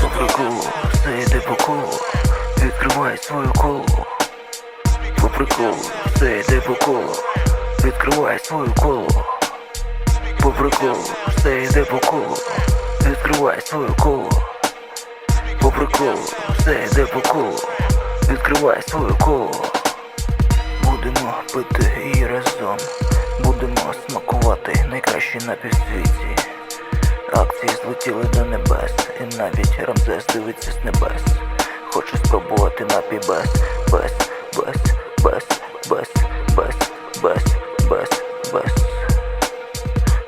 По приколу, все по колу, відкривай своє коло, По приколу, по колу, відкривай свою колу. По все йде по колу, відкривай свою колу. По приколу, все йде по колу, відкривай свою колу. Будемо пити і разом смакувати найкращі на півсвіті. Акції злетіли до небес, і навіть Рамзес дивиться з небес. Хоче спробувати напій без, без, без, без, без, без, без, без, без.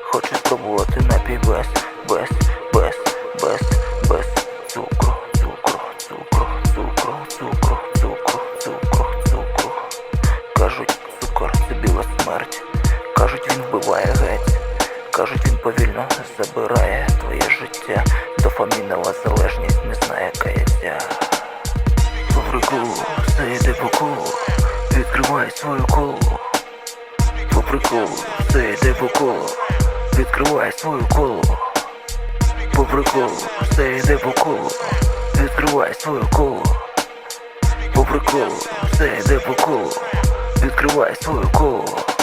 Хоче спробувати напій без, без, без, без, без цукру, цукру, цукру, цукру, цукру, цукру, цукру, цукру. Кажуть, цукор це біла смерть. Кажуть, він вбиває геть. Кажуть, він повільно забирає твоє життя. Дофамінова залежність не знає каяття. По приколу, все по колу. Відкривай свою колу. По приколу, все йде по колу. Відкривай свою колу. По приколу, все йде по колу. Відкривай свою колу. По приколу, все йде по колу. Відкривай свою колу.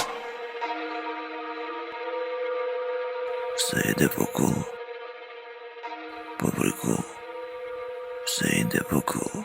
Все йде по колу. По приколу. Все йде по колу.